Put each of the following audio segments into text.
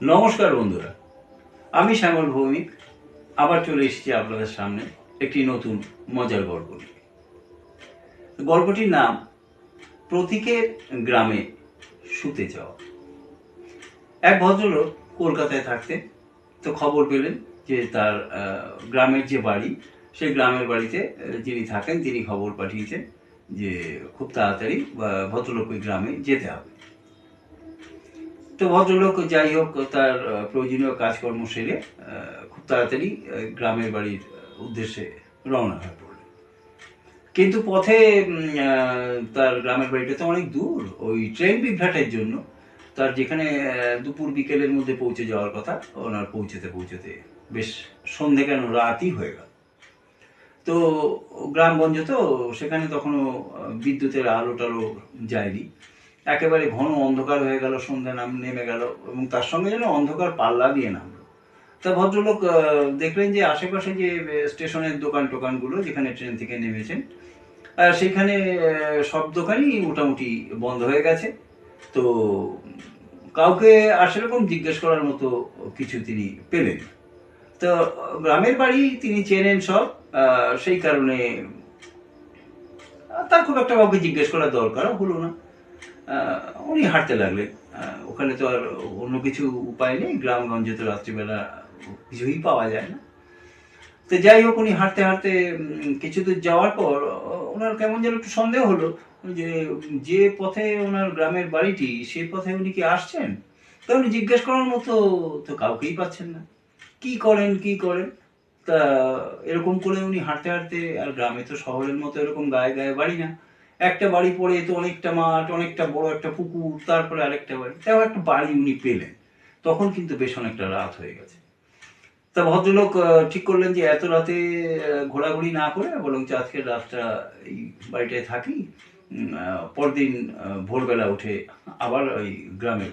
নমস্কার বন্ধুরা, আমি শ্যামল ভৌমিক। আবার চলে এসেছি আপনাদের সামনে একটি নতুন মজার গল্প নিয়ে। গল্পটির নাম, প্রতীকের গ্রামে শুতে যাওয়া। এক ভদ্রলোক কলকাতায় থাকতেন, তো খবর পেলেন যে তার গ্রামের যে বাড়ি, সেই গ্রামের বাড়িতে যিনি থাকেন, তিনি খবর পাঠিয়েছেন যে খুব তাড়াতাড়ি ভদ্রলোক ওই গ্রামে যেতে হবে। তো ভদ্রলোক যাই হোক, তার প্রয়োজনীয় কাজকর্ম সেরে খুব তাড়াতাড়ি গ্রামের বাড়ির উদ্দেশ্যে রওনা হয়ে পড়লেন। কিন্তু পথে তার গ্রামের বাড়িটা তো অনেক দূর, ওই ট্রেন বিভ্রাটের জন্য, তার যেখানে দুপুর বিকেলের মধ্যে পৌঁছে যাওয়ার কথা, ওনার পৌঁছতে পৌঁছতে বেশ সন্ধে কেন রাতই হয়ে গেল। তো গ্রামগঞ্জ তো, সেখানে তখনও বিদ্যুতের আলো টালো যায়নি। একেবারে ঘন অন্ধকার হয়ে গেল সন্ধ্যা নাম, নেমে গেল এবং তার সঙ্গে যেন অন্ধকার পাল্লা দিয়ে নামলো। তা ভদ্রলোক দেখলেন যে আশেপাশে যে স্টেশনের দোকান টোকানগুলো যেখানে ট্রেন থেকে নেমেছেন সেখানে সব দোকানই মোটামুটি বন্ধ হয়ে গেছে। তো কাউকে আর সেরকম জিজ্ঞেস করার মতো কিছু তিনি পেলেন তো গ্রামের বাড়ি তিনি চেনেন সব সেই কারণে তার খুব একটা কাউকে জিজ্ঞেস করার দরকারও হলো না। উনি হাঁটতে লাগলেন ওখানে তো আর অন্য কিছু উপায় নেই। গ্রামগঞ্জে তো রাত্রিবেলা কিছুই পাওয়া যায় না। তো যাই হোক, উনি হাঁটতে হাঁটতে কিছু দূর যাওয়ার পর ওনার কেমন যেন একটু সন্দেহ হলো যে যে পথে ওনার গ্রামের বাড়িটি সেই পথে উনি কি আসছেন? তা উনি জিজ্ঞেস করার মতো তো কাউকেই পাচ্ছেন না। কি করেন কি করেন? তা এরকম করে উনি হাঁটতে হাঁটতে, আর গ্রামে তো শহরের মতো এরকম গায়ে গায়ে বাড়ি না। একটা বাড়ি পড়ে তো অনেকটা মাঠ, অনেকটা বড় একটা পুকুর, তারপরে আরেকটা বাড়ি। তাও একটা বাড়ি উনি পেলেন। তখন কিন্তু বেশ অনেকটা রাত হয়ে গেছে। তা ভদ্রলোক ঠিক করলেন যে এত রাতে ঘোরাঘুরি না করে বরঞ্চ আজকের রাতটা এই বাড়িটায় থাকি। পরদিন ভোরবেলা উঠে আবার ওই গ্রামের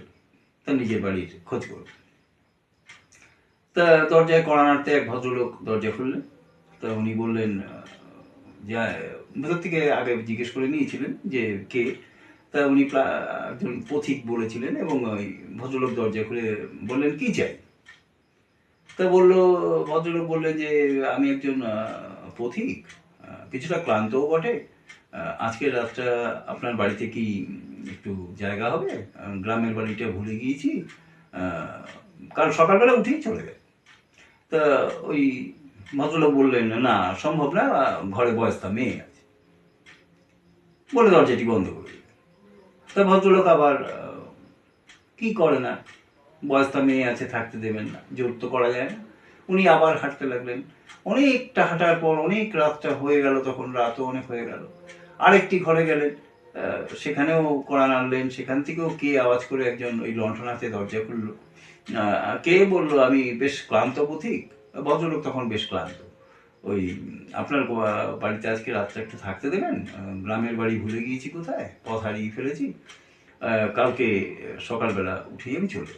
তার নিজের বাড়ির খোঁজ করব তা দরজায় কড়া নাড়তে এক ভদ্রলোক দরজা খুললেন। তা উনি বললেন ভেতর থেকে আগে জিজ্ঞেস করে নিয়েছিলেন যে কে? তা উনি একজন পথিক বলেছিলেন এবং ওই ভদ্রলোক দরজা খুলে বললেন কি চাই? তা বলল ভদ্রলোক বললেন যে আমি একজন পথিক কিছুটা ক্লান্তও বটে। আহ, আজকের রাতটা আপনার বাড়িতে কি একটু জায়গা হবে? গ্রামের বাড়িটা ভুলে গিয়েছি। কাল সকালবেলা উঠেই চলে গেল। তা ওই ভদ্রলোক বললেন, না, সম্ভব না, ঘরে বয়স্তা মেয়ে আছে। বলে দরজাটি বন্ধ করে দিলেন। তা ভদ্রলোক আবার কি করে না? বয়স্তা মেয়ে আছে, থাকতে দেবেন না, জোর তো করা যায় না। উনি আবার হাঁটতে লাগলেন। অনেকটা হাঁটার পর অনেক রাতটা হয়ে গেল, তখন রাতও অনেক হয়ে গেল। আরেকটি ঘরে গেলেন সেখানেও কড়া নাড়লেন, সেখান থেকেও কে আওয়াজ করে একজন ওই লণ্ঠন হাতে দরজা খুললো। কে বলল, আমি বেশ ক্লান্ত পথিক? ভদ্রলোক তখন বেশ ক্লান্ত। ওই, আপনার বাড়িতে আজকে রাত্রে একটু থাকতে দেবেন? গ্রামের বাড়ি ভুলে গিয়েছি কোথায়? পথ হারিয়ে ফেলেছি। কালকে সকালবেলা উঠেই আমি চলে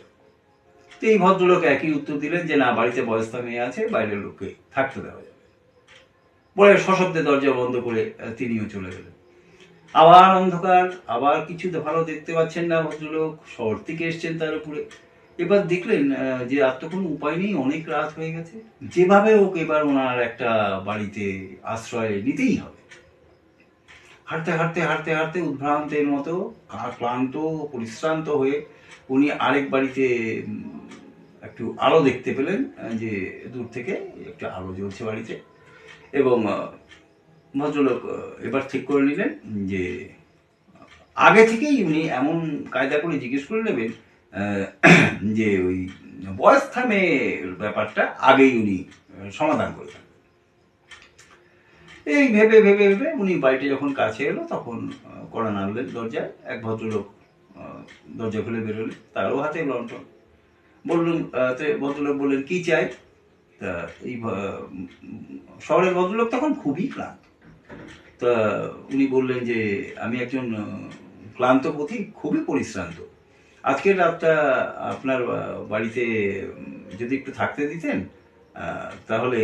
তো এই ভদ্রলোক একই উত্তর দিলেন যে, না, বাড়িতে বয়স্তা মেয়ে আছে, বাইরের লোককে থাকতে দেওয়া যাবে। পরে সশব্দে দরজা বন্ধ করে তিনিও চলে গেলেন। আবার অন্ধকার, আবার কিছু ভালো দেখতে পাচ্ছেন না ভদ্রলোক। শহর থেকে এসছেন তার উপরে। এবার দেখলেন যে আর তো কোনো উপায় নেই, অনেক রাত হয়ে গেছে। যেভাবে হোক এবার ওনার একটা বাড়িতে আশ্রয় নিতেই হবে। হাঁটতে হাঁটতে হাঁটতে হাঁটতে উদ্ভ্রান্তের মতো ক্লান্ত, পরিশ্রান্ত হয়ে উনি আরেক বাড়িতে একটু আলো দেখতে পেলেন যে দূর থেকে একটা আলো জ্বলছে বাড়িতে এবং ভদ্রলোক এবার ঠিক করে নিলেন যে আগে থেকেই উনি এমন কায়দা করে জিজ্ঞেস করে নেবেন যে ওই বয়স থামে ব্যাপারটা আগেই উনি সমাধান করে ফেলবেন। এই ভেবে ভেবে ভেবে উনি বাড়িতে যখন কাছে এলো, তখন কড়া নাড়লেন দরজায়, এক ভদ্রলোক দরজা খুলে বেরোলেন। তারও হাতে লন্ঠন বললেন ভদ্রলোক বললেন, কি চাই? তা এই শহরের ভদ্রলোক তখন খুবই ক্লান্ত। তা উনি বললেন যে, আমি একজন ক্লান্ত পথিক, খুবই পরিশ্রান্ত। আজকের রাতটা আপনার বাড়িতে যদি একটু থাকতে দিতেন তাহলে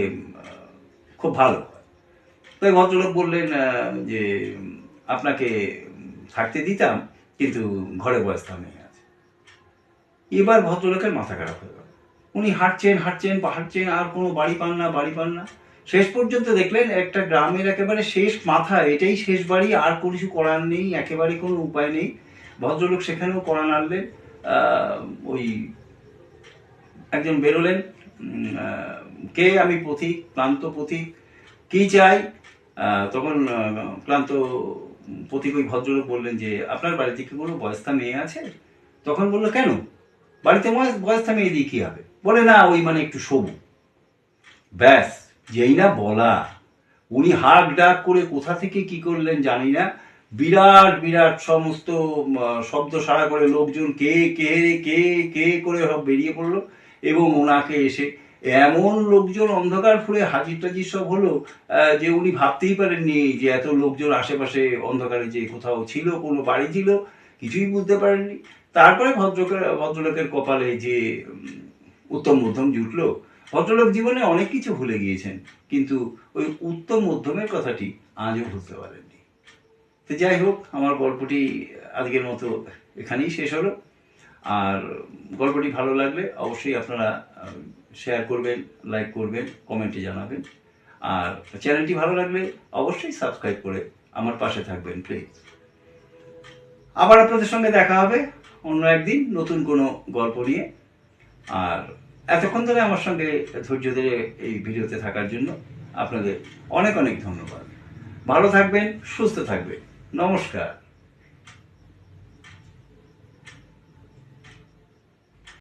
খুব ভালো তাই ভদ্রলোক বললেন যে আপনাকে থাকতে দিতাম, কিন্তু ঘরে বয়স্তা মেয়ে আছে। এবার ভদ্রলোকের মাথা খারাপ হয়ে গেল। উনি হাঁটছেন হাঁটছেন হাঁটছেন, আর কোনো বাড়ি পান না, বাড়ি পান না। শেষ পর্যন্ত দেখলেন, একটা গ্রামের একেবারে শেষ মাথা, এটাই শেষ বাড়ি, আর কিছু করার নেই, একেবারে কোনো উপায় নেই। ভদ্রলোক সেখানেও করা নাড়লেন ওই একজন বেরোলেন কে আমি পথিক, ক্লান্ত পথিক, কি চাই? তখন ক্লান্ত পথিক ওই ভদ্রলোক বললেন যে, আপনার বাড়িতে কি কোনো বয়স্তা মেয়ে আছে? তখন বলল, কেন? বাড়িতে বয়স- বয়স্তা মেয়ে দিয়ে কি হবে? বলে, না, ওই মানে একটু সবু। ব্যাস, যেই না বলা। উনি হাক ডাক করে কোথা থেকে কি করলেন জানি না। বিরাট বিরাট সমস্ত শব্দ সারা করে লোকজন কে কে কে কে করে সব বেরিয়ে পড়ল এবং ওনাকে এসে এমন লোকজন অন্ধকার ফুলে হাজির টাজির সব হলো যে উনি ভাবতেই পারেননি যে এত লোকজন আশেপাশে অন্ধকারে যে কোথাও ছিল, কোনো বাড়ি ছিল, কিছুই বুঝতে পারেননি। তারপরে ভদ্রকের ভদ্রলোকের কপালে যে উত্তম মধ্যম জুটলো ভদ্রলোক জীবনে অনেক কিছু ভুলে গিয়েছেন, কিন্তু ওই উত্তম মধ্যমের কথাটি আজও ভুলতে পারেননি। তো যাই হোক, আমার গল্পটি আজকের মতো এখানেই শেষ হলো। আর গল্পটি ভালো লাগলে অবশ্যই আপনারা শেয়ার করবেন লাইক করবেন কমেন্টে জানাবেন। আর চ্যানেলটি ভালো লাগলে অবশ্যই সাবস্ক্রাইব করে আমার পাশে থাকবেন প্লিজ আবার আপনাদের সঙ্গে দেখা হবে অন্য একদিন নতুন কোনো গল্প নিয়ে। আর এতক্ষণ ধরে আমার সঙ্গে ধৈর্য ধরে এই ভিডিওতে থাকার জন্য আপনাদের অনেক অনেক ধন্যবাদ। ভালো থাকবেন, সুস্থ থাকবেন। নমস্কার।